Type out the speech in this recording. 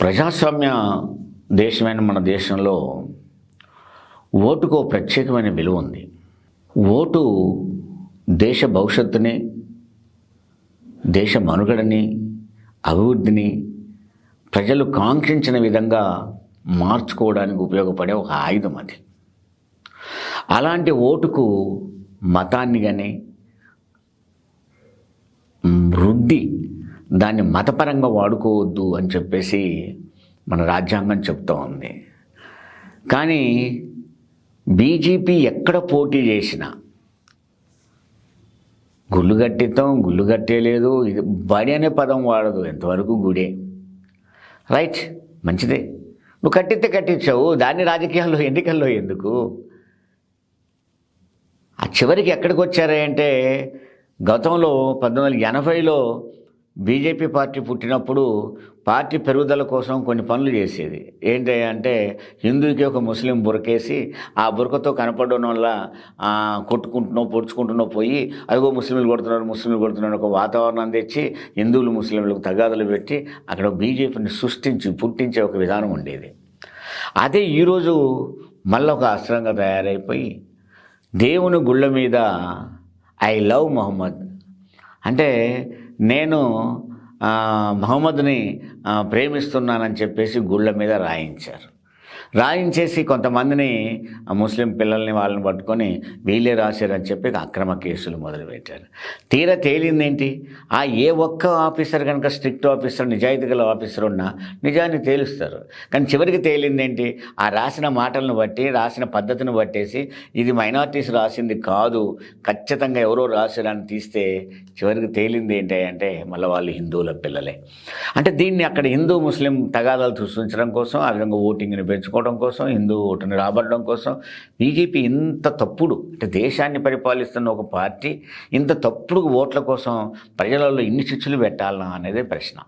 ప్రజాస్వామ్య దేశమైన మన దేశంలో ఓటుకు ప్రత్యేకమైన విలువ ఉంది. ఓటు దేశ భవిష్యత్తుని దేశ మనుగడని అభివృద్ధిని ప్రజలు కాంక్షించిన విధంగా మార్చుకోవడానికి ఉపయోగపడే ఒక ఆయుధం అది. అలాంటి ఓటుకు మతాన్ని కానీ వృద్ధి దాన్ని మతపరంగా వాడుకోవద్దు అని చెప్పేసి మన రాజ్యాంగం చెప్తూ ఉంది. కానీ బీజేపీ ఎక్కడ పోటీ చేసినా గుళ్ళు కట్టిస్తాం గుళ్ళు కట్టేయలేదు ఇది బడి అనే పదం వాడదు ఎంతవరకు గుడే. రైట్ మంచిదే. నువ్వు కట్టిస్తే కట్టించావు దాన్ని రాజకీయాల్లో ఎన్నికల్లో ఎందుకు? ఆ చివరికి ఎక్కడికి వచ్చారంటే గతంలో పంతొమ్మిది వందల ఎనభైలో బీజేపీ పార్టీ పుట్టినప్పుడు పార్టీ పెరుగుదల కోసం కొన్ని పనులు చేసేది. ఏంటి అంటే హిందూకి ఒక ముస్లిం బురకేసి ఆ బురకతో కనపడడం వల్ల కొట్టుకుంటున్నో పొడుచుకుంటున్నో పోయి అదిగో ముస్లింలు కొడుతున్నారు ముస్లింలు కొడుతున్నారు ఒక వాతావరణం తెచ్చి హిందువులు ముస్లింలకు తగాదులు పెట్టి అక్కడ బీజేపీని సృష్టించి పుట్టించే ఒక విధానం ఉండేది. అదే ఈరోజు మళ్ళీ ఒక అస్త్రంగా తయారైపోయి దేవుని గుళ్ళ మీద ఐ లవ్ మొహమ్మద్. అంటే నేను మహమ్మద్ని ప్రేమిస్తున్నానని చెప్పేసి గుళ్ళ మీద రాయించారు. రాయించేసి కొంతమందిని ఆ ముస్లిం పిల్లల్ని వాళ్ళని పట్టుకొని వీళ్ళే రాశారని చెప్పి అక్రమ కేసులు మొదలుపెట్టారు. తీరా తేలిందేంటి? ఆ ఏ ఒక్క ఆఫీసర్ కనుక స్ట్రిక్ట్ ఆఫీసర్ నిజాయితీ గల ఆఫీసర్ ఉన్నా నిజాన్ని తేలుస్తారు. కానీ చివరికి తేలిందేంటి? ఆ రాసిన మాటలను బట్టి రాసిన పద్ధతిని బట్టేసి ఇది మైనార్టీస్ రాసింది కాదు ఖచ్చితంగా ఎవరో రాశారని తీస్తే చివరికి తేలింది ఏంటి అంటే మళ్ళీ వాళ్ళు హిందువుల పిల్లలే. అంటే దీన్ని అక్కడ హిందూ ముస్లిం తగాదాలు సృష్టించడం కోసం ఆ విధంగా ఓటింగ్ని పెంచుకోవడం కోసం హిందూ ఓటుని రాబడడం కోసం బీజేపీ ఇంత తప్పుడు అంటే దేశాన్ని పరిపాలిస్తున్న ఒక పార్టీ ఇంత తప్పుడు ఓట్ల కోసం ప్రజలలో ఇన్ని చిచ్చులు పెట్టాలనా అనేదే ప్రశ్న.